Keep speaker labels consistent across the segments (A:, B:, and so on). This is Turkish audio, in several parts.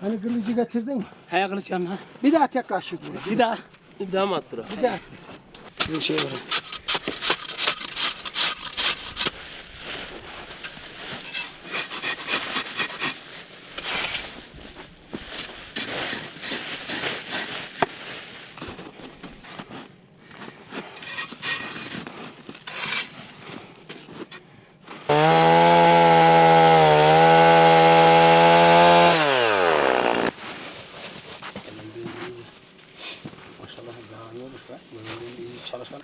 A: Hani kılıcı getirdin mi?
B: He kılıç yanına.
A: Bir daha tek kaşık vur.
B: Bir daha. Bir daha mı attır
A: Bir daha.
B: Bir şey var. Maşallah daha iyi olmuş be. Böyle iyi çalışan.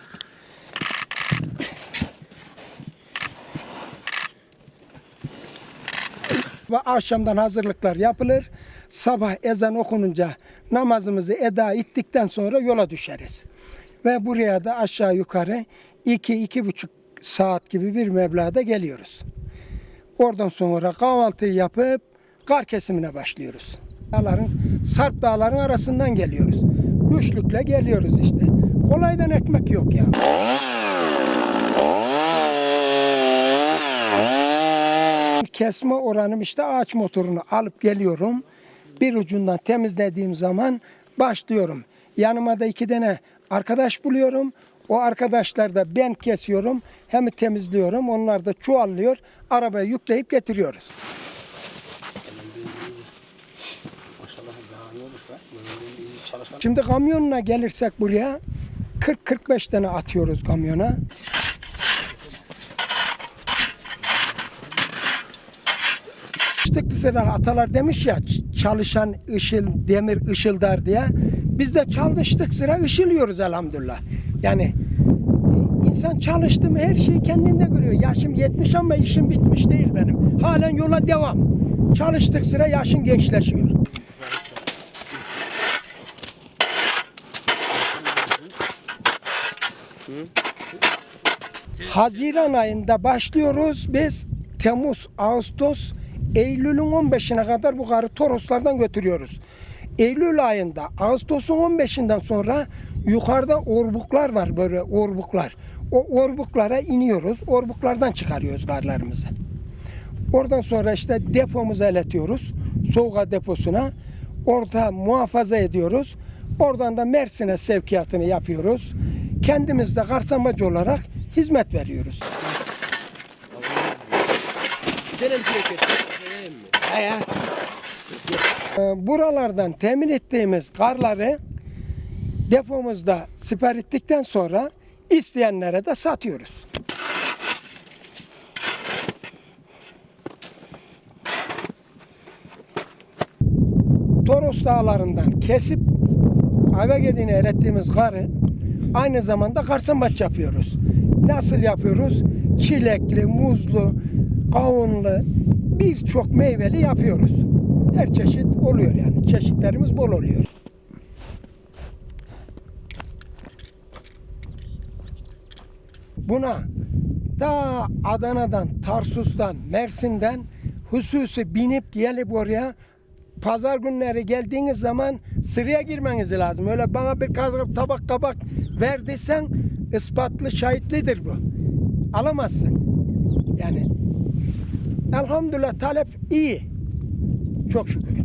A: Ve akşamdan hazırlıklar yapılır. Sabah ezan okununca namazımızı eda ettikten sonra yola düşeriz. Ve buraya da aşağı yukarı iki, iki buçuk saat gibi bir meblağda geliyoruz. Oradan sonra kahvaltıyı yapıp kar kesimine başlıyoruz. Dağların, Sarp dağların arasından geliyoruz. Güçlükle geliyoruz işte. Kolaydan ekmek yok ya. Kesme oranım işte ağaç motorunu alıp geliyorum. Bir ucundan temizlediğim zaman başlıyorum. Yanıma da iki tane arkadaş buluyorum. O arkadaşlar da ben kesiyorum. Hem temizliyorum. Onlar da çuvallıyor. Arabaya yükleyip getiriyoruz. Şimdi kamyonuna gelirsek buraya 40-45 tane atıyoruz kamyona. İşte sıra atalar demiş ya çalışan ışıl, demir ışıldar diye. Biz de çalıştık sıra ışılıyoruz elhamdülillah. Yani insan çalıştı her şeyi kendinde görüyor. Yaşım 70 ama işim bitmiş değil benim. Halen yola devam. Çalıştık sıra yaşın gençleşiyor. Haziran ayında başlıyoruz biz. Temmuz, Ağustos, Eylül'ün 15'ine kadar bu karı Toroslardan götürüyoruz. Eylül ayında, Ağustos'un 15'inden sonra yukarıda orbuklar var böyle orbuklar. O orbuklara iniyoruz. Orbuklardan çıkarıyoruz karlarımızı. Oradan sonra işte depomuza iletiyoruz. Soğuğa deposuna. Orada muhafaza ediyoruz. Oradan da Mersin'e sevkiyatını yapıyoruz. Kendimiz de karsamacı olarak hizmet veriyoruz.
B: Güzel ya.
A: Ee, Buralardan temin ettiğimiz karları depomuzda siper ettikten sonra isteyenlere de satıyoruz. Toros dağlarından kesip Avegedi'ne elettiğimiz karı aynı zamanda karsambaç yapıyoruz. Nasıl yapıyoruz? Çilekli, muzlu, kavunlu birçok meyveli yapıyoruz. Her çeşit oluyor yani. Çeşitlerimiz bol oluyor. Buna da Adana'dan, Tarsus'tan, Mersin'den hususi binip gelip oraya pazar günleri geldiğiniz zaman sıraya girmeniz lazım. Öyle bana bir kazık tabak kabak ver desen ispatlı şahitlidir bu. Alamazsın. Yani elhamdülillah talep iyi. Çok şükür.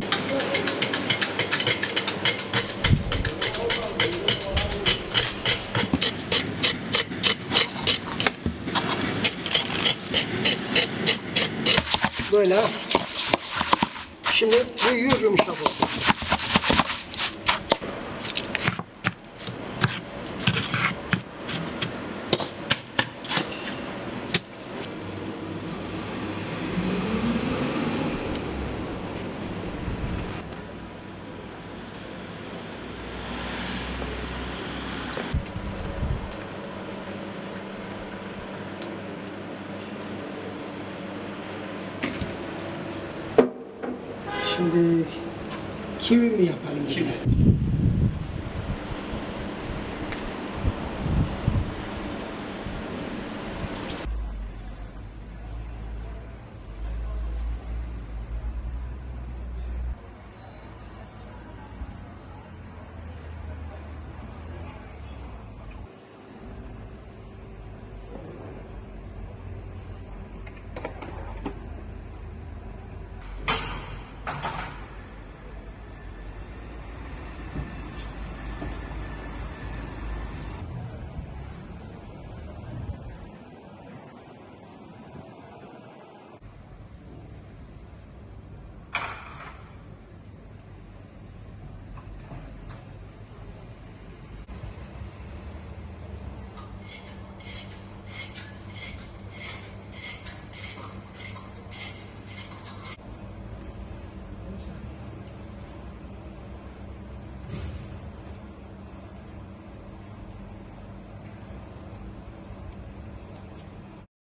A: Böyle. Şimdi büyüyor yumuşak olsun. Şimdi kivi mi yapalım? Kivi.